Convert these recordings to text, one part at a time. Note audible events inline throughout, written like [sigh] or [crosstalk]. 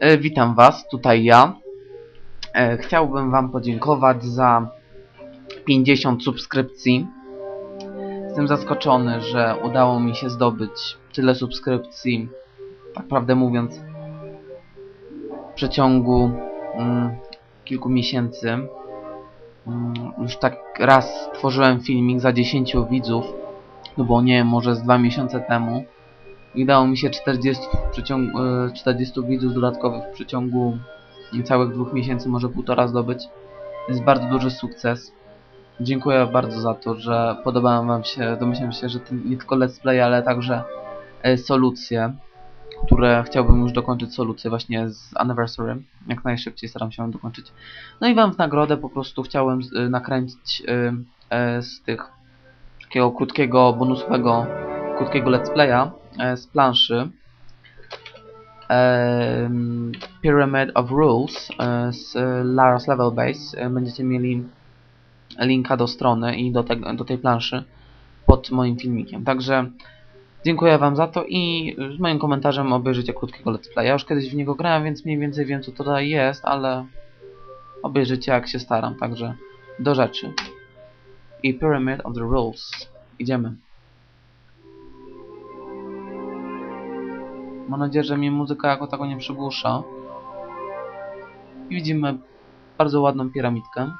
E, witam Was, tutaj ja. E, chciałbym Wam podziękować za 50 subskrypcji. Jestem zaskoczony, że udało mi się zdobyć tyle subskrypcji, tak prawdę mówiąc, w przeciągu mm, kilku miesięcy. Mm, już tak raz tworzyłem filmik za 10 widzów, no bo nie wiem, może z dwa miesiące temu. I udało mi się 40, w przeciągu, e, 40 widzów dodatkowych w przeciągu niecałych dwóch miesięcy, może półtora zdobyć. To jest bardzo duży sukces. Dziękuję bardzo za to, że podobają Wam się, domyślam się, że nie tylko let's play, ale także e, solucje, które chciałbym już dokończyć solucje właśnie z Anniversary. Jak najszybciej staram się ją dokończyć. No i Wam w nagrodę po prostu chciałem e, nakręcić e, e, z tych takiego krótkiego, bonusowego, krótkiego let's playa e, z planszy Pyramid of Rules e, z Lara's Level Base. E, Będziecie mieli linka do strony i do, do tej planszy pod moim filmikiem. Także dziękuję Wam za to i z moim komentarzem obejrzyjcie krótkiego let's playa. Ja już kiedyś w niego grałem, więc mniej więcej wiem co tutaj jest, ale obejrzyjcie jak się staram. Także do rzeczy. I Pyramid of the Rules. Idziemy. Mam nadzieję, że mi muzyka jako tako nie przygłusza. I widzimy bardzo ładną piramidkę.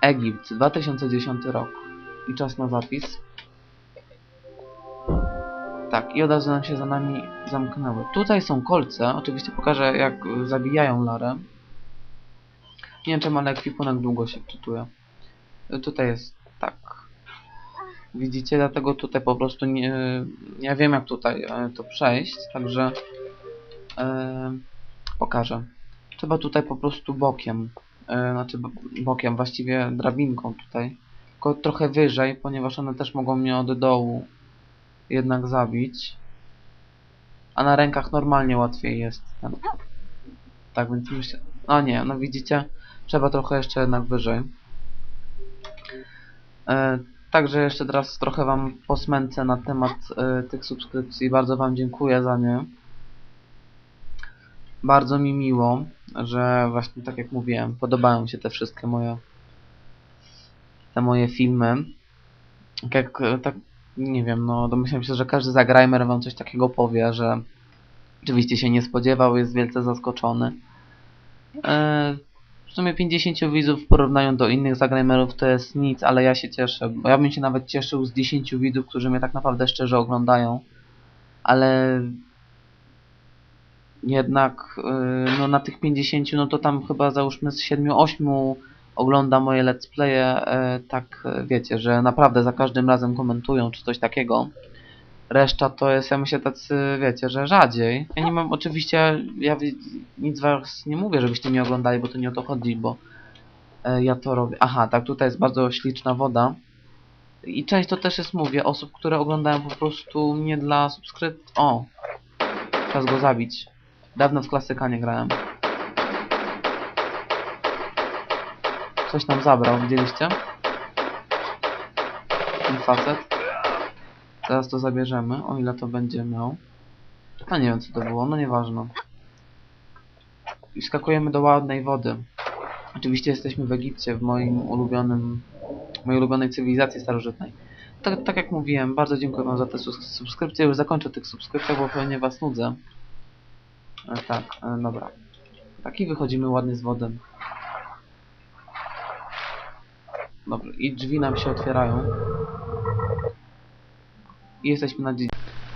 Egipt, 2010 rok. I czas na zapis. Tak, i od razu nam się za nami zamknęły. Tutaj są kolce. Oczywiście pokażę, jak zabijają Larę. Nie wiem, czemu, ale ekwipunek długo się wczytuje. Tutaj jest tak. Widzicie, dlatego tutaj po prostu nie, nie wiem jak tutaj e, to przejść, także e, pokażę. Trzeba tutaj po prostu bokiem, e, znaczy bo- bokiem, właściwie drabinką tutaj, tylko trochę wyżej, ponieważ one też mogą mnie od dołu jednak zabić. A na rękach normalnie łatwiej jest ten. Tak więc myślę, no nie, no widzicie, trzeba trochę jeszcze jednak wyżej. E, Także jeszcze teraz trochę Wam posmęcę na temat e, tych subskrypcji. Bardzo Wam dziękuję za nie. Bardzo mi miło, że właśnie tak jak mówiłem, podobają się te wszystkie moje te moje filmy. Tak jak, e, tak, nie wiem, no domyślam się, że każdy zagrajmer Wam coś takiego powie, że oczywiście się nie spodziewał, jest wielce zaskoczony. E, w sumie 50 widzów w porównaniu do innych zagrajmerów to jest nic, ale ja się cieszę. Ja bym się nawet cieszył z 10 widzów, którzy mnie tak naprawdę szczerze oglądają. Ale jednak yy, no na tych 50 no to tam chyba załóżmy z 7-8 ogląda moje let's playe yy, tak wiecie, że naprawdę za każdym razem komentują czy coś takiego. Reszta to jest, ja myślę, tacy, wiecie, że rzadziej. Ja nie mam, oczywiście, ja nic was nie mówię, żebyście nie oglądali, bo to nie o to chodzi, bo e, ja to robię. Aha, tak, tutaj jest bardzo śliczna woda. I część to też jest, mówię, osób, które oglądają po prostu nie dla subskrypcji. O! Czas go zabić. Dawno w klasyka nie grałem. Coś nam zabrał, widzieliście? Ten facet. Teraz to zabierzemy, o ile to będzie miał. A nie wiem co to było, no nieważne. I skakujemy do ładnej wody. Oczywiście jesteśmy w Egipcie, w moim ulubionym, mojej ulubionej cywilizacji starożytnej. Tak, tak jak mówiłem, bardzo dziękuję Wam za te subskrypcje. Już zakończę tych subskrypcjach, bo pewnie Was nudzę. E, tak, e, dobra. Tak i wychodzimy ładnie z wody. Dobrze, i drzwi nam się otwierają. I jesteśmy na.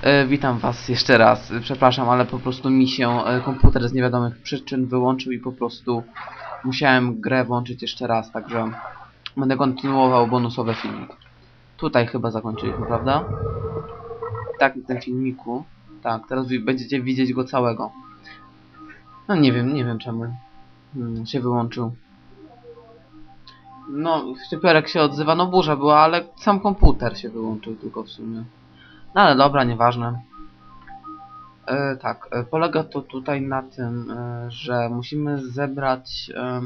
E, witam Was jeszcze raz. Przepraszam, ale po prostu mi się e, komputer z niewiadomych przyczyn wyłączył i po prostu musiałem grę włączyć jeszcze raz, także będę kontynuował bonusowe filmiki. Tutaj chyba zakończyliśmy, prawda? Tak, tym filmiku. Tak, teraz będziecie widzieć go całego. No nie wiem, nie wiem czemu hmm, się wyłączył. No, szczypiorek się odzywa, no burza była, ale sam komputer się wyłączył tylko w sumie. No ale dobra, nieważne. E, tak, e, polega to tutaj na tym, e, że musimy zebrać e,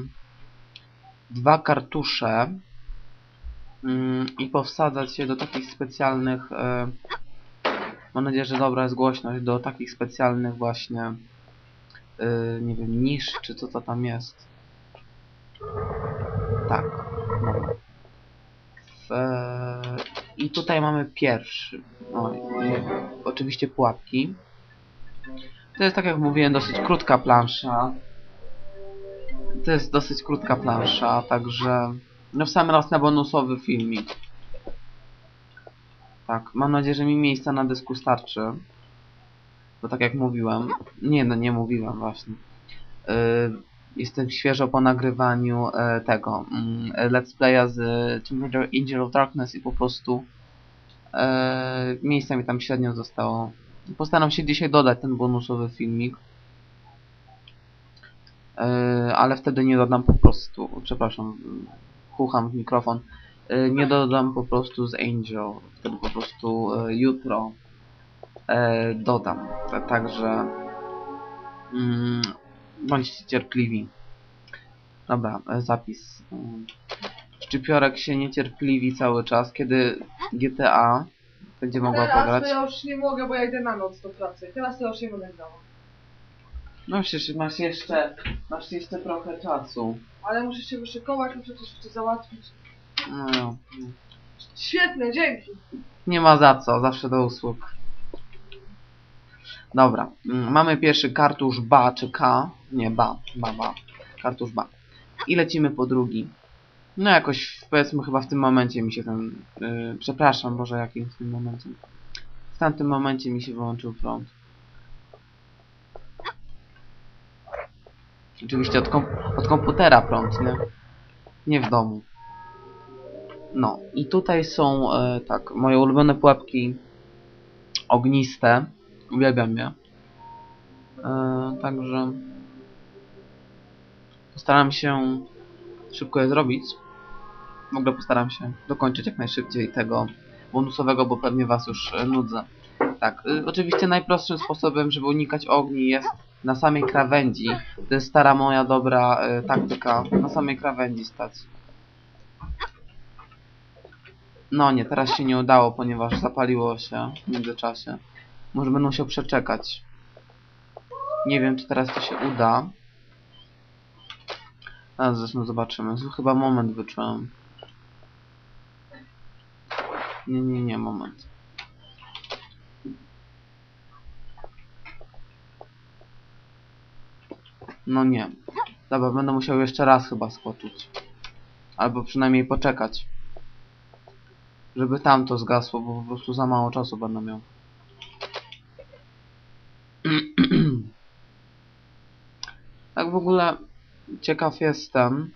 dwa kartusze mm, i powsadzać je do takich specjalnych e, Mam nadzieję, że dobra jest głośność do takich specjalnych właśnie, yy, nie wiem, nisz, czy co to tam jest. Tak. W, I tutaj mamy pierwszy. O, i, oczywiście pułapki. To jest tak jak mówiłem, dosyć krótka plansza. To jest dosyć krótka plansza, także no w sam raz na bonusowy filmik. Tak, mam nadzieję, że mi miejsca na dysku starczy. Bo tak jak mówiłem, nie no, nie mówiłem właśnie. Yy, jestem świeżo po nagrywaniu e, tego mm, Let's Playa z Tomb Raider Angel of Darkness i po prostu e, miejsca mi tam średnio zostało. Postaram się dzisiaj dodać ten bonusowy filmik. E, ale wtedy nie dodam po prostu, przepraszam, chucham w mikrofon. E, nie dodam po prostu z Angel. Wtedy po prostu e, jutro dodam. Ta- Także mm, bądźcie cierpliwi. Dobra, zapis. Szczypiorek się niecierpliwi cały czas, kiedy GTA będzie mogła Teraz pograć. to ja już nie mogę, bo ja idę na noc do pracy. Teraz to ja już nie będę grała. No przecież masz jeszcze, masz jeszcze trochę czasu. Ale muszę się wyszykować, muszę coś jeszcze załatwić. No, no. Świetne, dzięki. Nie ma za co, zawsze do usług. Dobra, mm, mamy pierwszy kartusz BA czy K. Nie, BA, BA, BA. Kartusz BA. I lecimy po drugi. No jakoś, powiedzmy, chyba w tym momencie mi się ten... Yy, przepraszam, Boże, jakim w tym momencie. W tamtym momencie mi się wyłączył prąd. Oczywiście od, kom od komputera prąd, nie? Nie w domu. No i tutaj są e, tak, moje ulubione pułapki ogniste. Uwielbiam je. E, także postaram się szybko je zrobić. W ogóle postaram się dokończyć jak najszybciej tego bonusowego, bo pewnie was już e, nudzę. Tak, y, oczywiście najprostszym sposobem, żeby unikać ogni jest na samej krawędzi. To jest stara moja dobra e, taktyka. Na samej krawędzi stać. No nie, teraz się nie udało, ponieważ zapaliło się w międzyczasie. Może będą się przeczekać. Nie wiem, czy teraz to się uda. Zresztą zobaczymy. Tu Chyba moment wyczułem. Nie, nie, nie, moment. No nie. Dobra, będę musiał jeszcze raz chyba skoczyć. Albo przynajmniej poczekać żeby tam to zgasło, bo po prostu za mało czasu będę miał. [clears throat] tak w ogóle ciekaw jestem,